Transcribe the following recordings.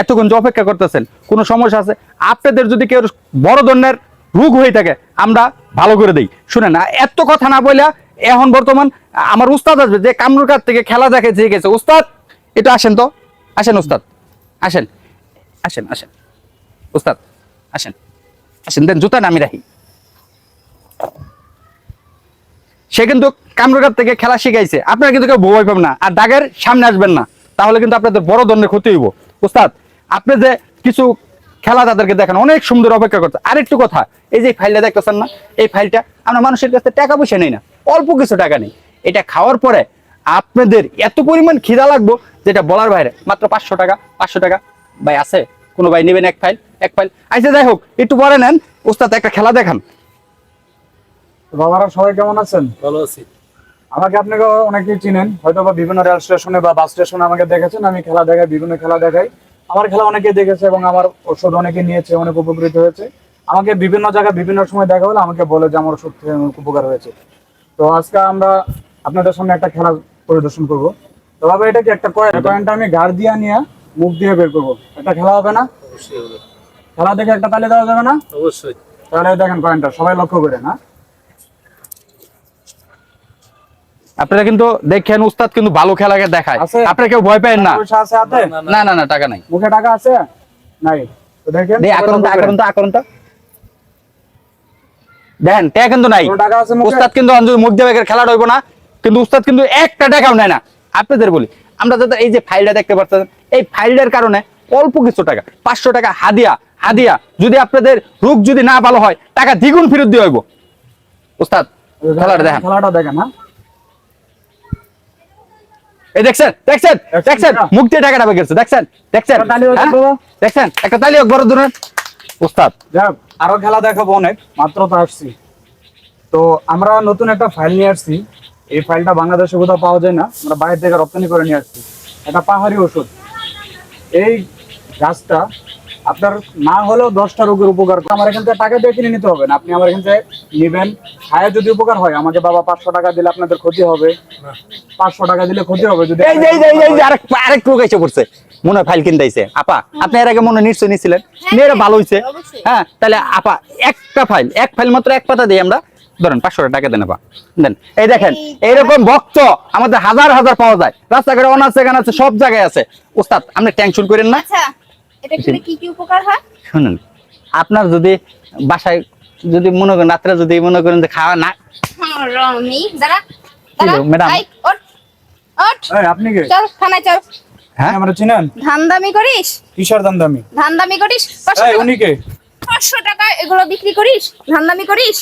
এতক্ষণ যে অপেক্ষা করতেছেন, কোনো সমস্যা আছে? আপনাদের যদি কেউ বড় ধরনের রোগ হয়ে থাকে, আমরা ভালো করে দিই। শুনেন না এত কথা না বলে এখন বর্তমান আমার উস্তাদ আসবে, যে কামরুর কাছ থেকে খেলা দেখে যে গেছে। উস্তাদ এটা আসেন তো। আসেন উস্তাদ। আসেন। আসেন আসেন। উস্তাদ, আসেন। আসেন, দেন জুতা নামি রাখি। সে কিন্তু কামরুকার থেকে খেলা শিখাইছে। আপনারা কিন্তু কেউ ভয় পাবেন না, আর দাগের সামনে আসবেন না। তাহলে কিন্তু আপনাদের বড় ধরনের ক্ষতি হইব। উস্তাদ আপনি যে কিছু খেলা তাদেরকে দেখেন অনেক সুন্দর অপেক্ষা করছে। আরেকটু কথা এই যে ফাইলটা দেখতেছেন না এই ফাইলটা আমরা মানুষের কাছে টাকা পয়সা নেই না অল্প কিছু টাকা নেই। এটা খাওয়ার পরে আপনাদের এত পরিমাণ খিদা লাগবো যেটা বলার বাইরে। মাত্র পাঁচশো টাকা পাঁচশো টাকা। ভাই আছে কোনো ভাই নেবেন এক ফাইল এক ফাইল আচ্ছা যাই হোক একটু পরে নেন ওস্তাদ একটা খেলা দেখান। বাবারা সবাই কেমন আছেন? ভালো আছি। আমাকে আপনাকে অনেকেই চিনেন হয়তো বা বিভিন্ন রেল স্টেশনে বা বাস স্টেশনে আমাকে দেখেছেন আমি খেলা দেখাই বিভিন্ন খেলা দেখাই। আমার খেলা অনেকে দেখেছে এবং আমার ওষুধ অনেকে নিয়েছে অনেক উপকৃত হয়েছে। আমাকে বিভিন্ন জায়গায় বিভিন্ন সময় দেখা হলে আমাকে বলে যে আমার ওষুধ উপকার হয়েছে। তো আজকে আমরা আপনাদের সামনে একটা খেলা পরিদর্শন করব। তো বাবা এটা কি একটা কয়েন কয়েনটা আমি গাড় দিয়ে নিয়ে মুখ দিয়ে বের করব। একটা খেলা হবে না? খেলা দেখে একটা তালে দেওয়া যাবে না? অবশ্যই। তাহলে দেখেন কয়েনটা সবাই লক্ষ্য করে না? আপনারা কিন্তু দেখেন উস্তাদ কিন্তু ভালো খেলাকে দেখায়। আপনারা কেউ ভয় পাবেন না। পয়সা আছে? হাতে না, না। না টাকা নাই। মুখে টাকা আছে? নাই। দেখেন টাকা কিন্তু নাই। টাকা আছে উস্তাদ কিন্তু মুখ দিয়ে খেলা হইব না। কিন্তু উস্তাদ কিন্তু একটা টাকাও নেয় না। আপনাদের বলি আমরা যাতে এই যে ফাইলটা দেখতে পাচ্ছেন এই ফাইলটার কারণে অল্প কিছু টাকা পাঁচশো টাকা হাদিয়া হাদিয়া যদি আপনাদের রোগ যদি না ভালো হয় টাকা দ্বিগুণ ফেরত দিয়ে হইব। উস্তাদ খেলাটা দেখেন। খেলাটা দেখেন হ্যাঁ? এই দেখছেন দেখছেন দেখছেন মুখ দিয়ে টাকাটা দেখছেন দেখছেন হ্যাঁ? দেখছেন একটা তালি হোক বড় উস্তাদ। আরও খেলা দেখাবো অনেক মাত্র তো আসছি। তো আমরা নতুন একটা ফাইল নিয়ে আসছি। এই ফাইলটা বাংলাদেশে কোথাও পাওয়া যায় না আমরা বাইরে থেকে রপ্তানি করে নিয়ে আসছি। এটা পাহাড়ি ওষুধ। এই গাছটা আপনার না হলেও দশটা রোগের উপকার আমার এখান থেকে টাকা দিয়ে কিনে নিতে হবে না। আপনি আমার এখান থেকে নেবেন। খায় যদি উপকার হয় আমাকে বাবা পাঁচশো টাকা দিলে আপনাদের ক্ষতি হবে। পাঁচশো টাকা দিলে ক্ষতি হবে যদি এই যে এই যে এই যে, আরেক আরেক লোক এসে পড়ছে। মনে হয় ফাইল কিনতেছে আপা আপনি এর আগে মনে হয় নিশ্চয়ই নিছিলেন মেয়েরা ভালো হয়েছে। হ্যাঁ তাহলে আপা একটা ফাইল এক ফাইল মাত্র এক পাতা দিই আমরা ধরেন পাঁচশো টাকা দেন আপা। দেন এই দেখেন এইরকম ভক্ত আমাদের হাজার হাজার পাওয়া যায়। রাস্তাঘাটে অনার্স এখানে আছে সব জায়গায় আছে। ওস্তাদ আপনি টেনশন করেন না। আচ্ছা। এটা খেলে কি কি উপকার হয়? শুনুন আপনার যদি বাসায় যদি মনে করেন রাত্রে যদি মনে করেন যে খাওয়া না রমি দাঁড়া দাঁড়া। ম্যাডাম? ওঠ ওঠ। আপনি কে? চল থানায় চল। হ্যাঁ? আমরা চিনেন? ধান করিস? কিসের দাম দামি ধান দামি করিস? পাঁচশো এই উনি কে? পাঁচশো টাকা এগুলো বিক্রি করিস? ধান দামি করিস?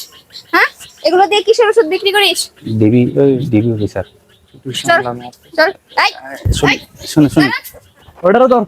হ্যাঁ? এগুলো দিয়ে কিসের ওষুধ বিক্রি করিস? দেবী ওই দেবী অফিসার। চল এই, ওটারও তো